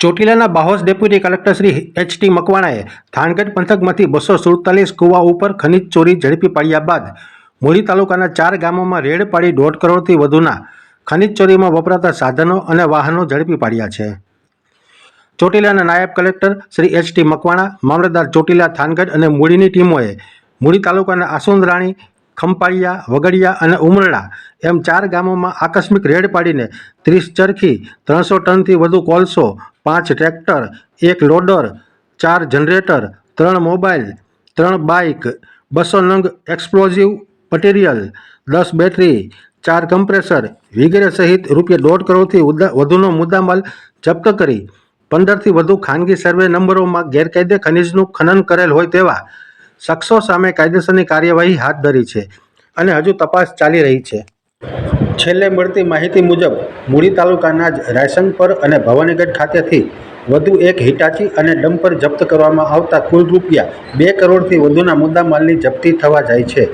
ચોટીલાના બાહોસ deputy collector Shri H T મકવાણાએ Thangadh પંથકમાંથી બસો સુડતાલીસ કુવા ઉપર ખનીજ ચોરી ઝડપી પાડ્યા બાદ મૂળી તાલુકાના ચાર ગામોમાં રેડ પાડી દોઢ કરોડથી વધુના ખનીજ ચોરીમાં વપરાતા સાધનો અને વાહનો ઝડપી પાડ્યા છે. ચોટીલાના નાયબ collector Shri H T Makwana, મામલતદાર ચોટીલા થાનગઢ અને મૂળીની ટીમોએ મૂળી તાલુકાના આસુંદરાણી ખંપાળિયા, વગડિયા અને ઉમરડા એમ ચાર ગામોમાં આકસ્મિક રેડ પાડીને ત્રીસ ચરખી, ત્રણસો ટનથી વધુ કોલસો, પાંચ ટ્રેક્ટર, એક લોડર, ચાર જનરેટર, ત્રણ મોબાઈલ, ત્રણ બાઇક, બસો નંગ એક્સપ્લોઝિવ મટીરિયલ દસ બેટરી, ચાર કમ્પ્રેસર વગેરે સહિત રૂપિયા દોઢ કરોડથી વધુનો મુદ્દામાલ જપ્ત કરી. પંદરથી વધુ ખાનગી સર્વે નંબરોમાં ગેરકાયદે ખનીજનું ખનન કરેલ હોય તેવા શખ્સો સામે કાયદેસરની કાર્યવાહી હાથ ધરી છે અને હજુ તપાસ ચાલી રહી છે. છેલ્લે મળતી માહિતી મુજબ મૂળી તાલુકાના જ રાયસંગપર અને ભવાનીગઢ ખાતેથી વધુ એક હિટાચી અને ડમ્પર જપ્ત કરવામાં આવતા કુલ રૂપિયા બે કરોડથી વધુના મુદ્દામાલની જપ્તી થવા જાય છે.